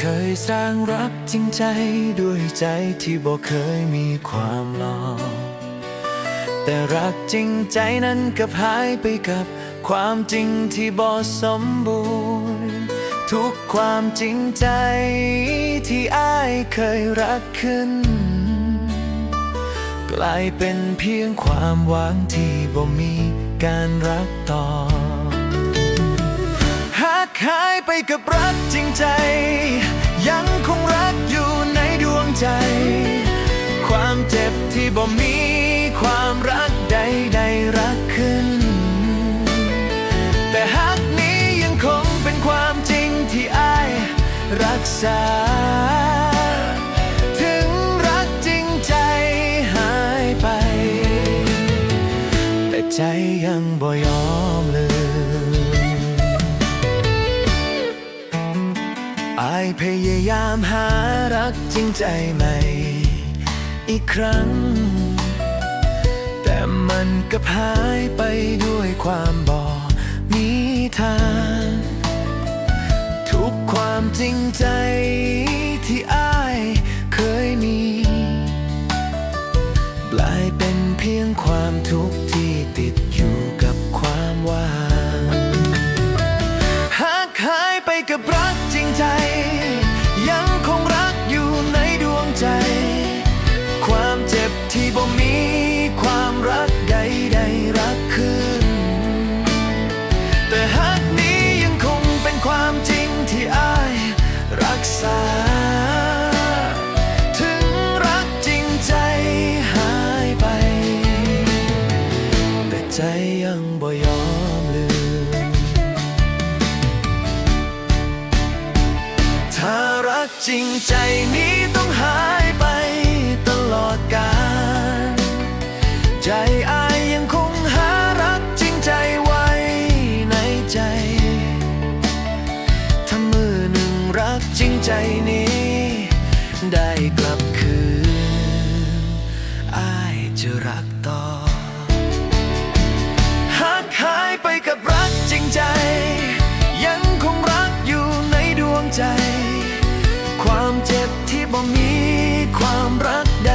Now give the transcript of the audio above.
เคยสร้างรักจริงใจด้วยใจที่บ่เคยมีความหลอกแต่รักจริงใจนั้นกับหายไปกับ ความจริงที่บ่สมบูรณ์ ทุกความจริงใจที่อ้ายเคยรักขึ้น กลายเป็นเพียงความหวังที่บ่มีการรักต่อ หายไปกับรักจริงใจ ยังคงรักอยู่ในดวงใจ ความเจ็บที่บ่มี ความรักใดใดรักขึ้น แต่หากนี้ยังคงเป็นความจริงที่อ้ายรักษา ถึงรักจริงใจหายไป แต่ใจยังบ่ยอมายามหารักจริงใจใหม่ อีกครั้ง แต่มันก็หายไปด้วยความบอก บที่บ่มีความรักใดใดๆรักขึ้น แต่หากนี้ยังคงเป็นความจริงที่อ้ายรักษา ถึงรักจริงใจหายไป แต่ใจยังบ่ยอมลืม ถ้ารักจริงใจนี้ ใจอายยังคงหารักจริงใจไว้ในใจ ถ้ามือหนึ่งรักจริงใจนี้ ได้กลับคืนอายจะรักต่อ หากหายไปกับรักจริงใจ ยังคงรักอยู่ในดวงใจ ความเจ็บที่บ่มีความรักใด